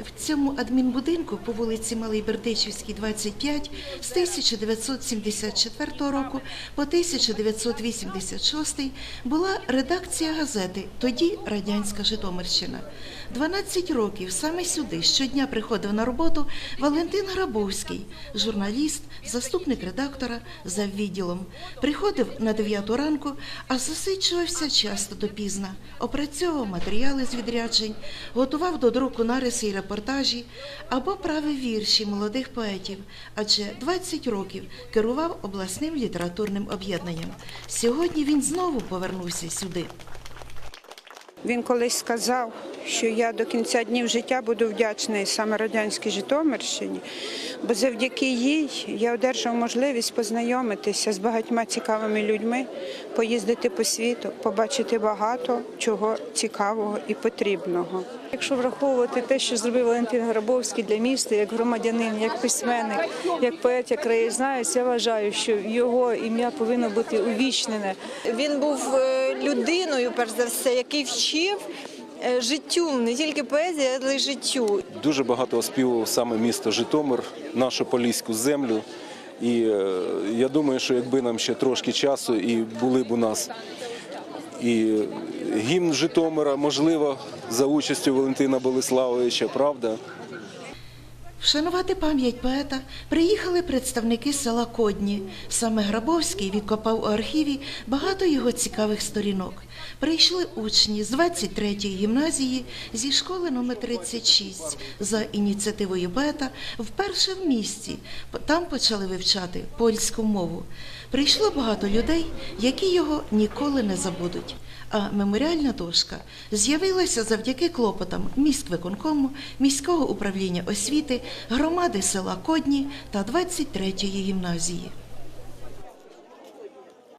в цьому адмінбудинку по вулиці Малий Бердичівській, 25 з 1974 року по 1986 була редакція газети «Тоді Радянська Житомирщина». 12 років саме сюди щодня приходив на роботу Валентин Грабовський, журналіст, заступник редактора за відділом. Приходив на 9 ранку, а засичувався часто допізна, опрацьовував матеріали з відряджень, готував до друку нариси і репортажі або правив вірші молодих поетів, адже 20 років керував обласним літературним об'єднанням. Сьогодні він знову повернувся сюди. Він колись сказав, що я до кінця днів життя буду вдячний саме радянській Житомирщині, бо завдяки їй я одержав можливість познайомитися з багатьма цікавими людьми, поїздити по світу, побачити багато чого цікавого і потрібного. Якщо враховувати те, що зробив Валентин Грабовський для міста, як громадянин, як письменник, як поет, як краєзнавець, я вважаю, що його ім'я повинно бути увічнене. Він був е, людиною, перш за все, який вчив е, життю, не тільки поезії, але й життю. Дуже багато оспівував саме місто Житомир, нашу поліську землю. І е, я думаю, що якби нам ще трошки часу і були б у нас і гімн Житомира, можливо, за участю Валентина Болеславовича, правда? Вшанувати пам'ять поета приїхали представники села Кодні. Саме Грабовський відкопав у архіві багато його цікавих сторінок. Прийшли учні з 23-ї гімназії зі школи номер 36 за ініціативою поета вперше в місті. Там почали вивчати польську мову. Прийшло багато людей, які його ніколи не забудуть. А меморіальна дошка з'явилася завдяки клопотам міськвиконкому, міського управління освіти, громади села Кодні та 23-ї гімназії.